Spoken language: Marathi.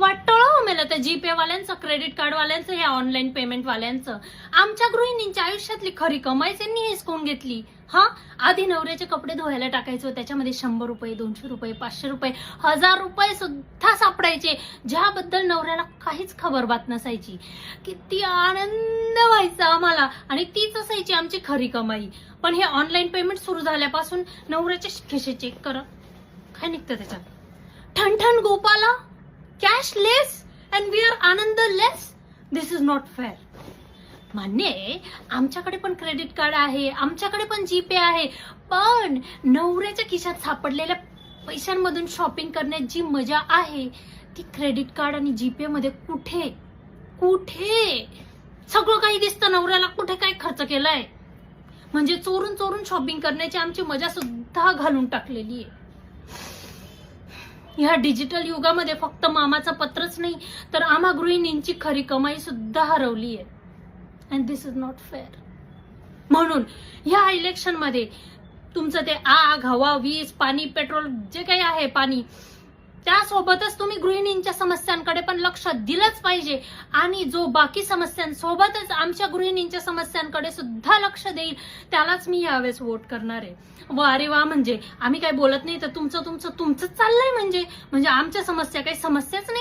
वाटतं हो मला त्या जीपे वाल्यांचं क्रेडिट कार्ड वाल्यांचं हे ऑनलाईन पेमेंट वाल्यांचं. आमच्या गृहिणींच्या आयुष्यातली खरी कमाई त्यांनी हिसकून घेतली. हा? आधी नवऱ्याचे कपडे धुवायला टाकायचो त्याच्यामध्ये शंभर रुपये दोनशे रुपये पाचशे रुपये हजार रुपये सुद्धा सापडायचे. ज्याबद्दल नवऱ्याला काहीच खबरबात नसायची. किती आनंद व्हायचा आम्हाला. आणि तीच असायची आमची खरी कमाई. पण हे ऑनलाईन पेमेंट सुरू झाल्यापासून नवऱ्याचे खिशे चेक करा काय निघतं त्याच्यात? ठणठण Gopala? Cash less and we are Anand less this is not fair मान्य आहे आमच्याकडे पण क्रेडिट कार्ड आहे आमच्याकडे पण जीपे आहे पण नवऱ्याच्या खिशात सापडलेल्या पैशांमधून शॉपिंग करण्यात जी मजा आहे ती क्रेडिट कार्ड आणि जीपे मध्ये कुठे? कुठे? सगळं काही दिसतं नवऱ्याला कुठे काय खर्च केलाय? म्हणजे चोरून चोरून शॉपिंग करण्याची आमची मजा सुद्धा घालून टाकलेली आहे. ह्या डिजिटल युगामध्ये फक्त मामाचं पत्रच नाही तर आम्हा गृहिणींची खरी कमाई सुद्धा हरवली आहे and this is not fair म्हणून ह्या इलेक्शनमध्ये तुमचं ते आग हवा वीज पाणी पेट्रोल जे काही आहे पाणी त्यासोबतच तुम्ही गृहिणींच्या समस्यांकडे पण लक्ष दिलंच पाहिजे. आणि जो बाकी समस्यांसोबतच आमच्या गृहिणींच्या समस्यांकडे सुद्धा लक्ष देईल त्यालाच मी यावेळेस वोट करणार आहे. वा अरे वा म्हणजे आम्ही काय बोलत नाही तर तुमचं तुमचं तुमचं चाललंय म्हणजे. म्हणजे आमच्या समस्या काही समस्याच नाही.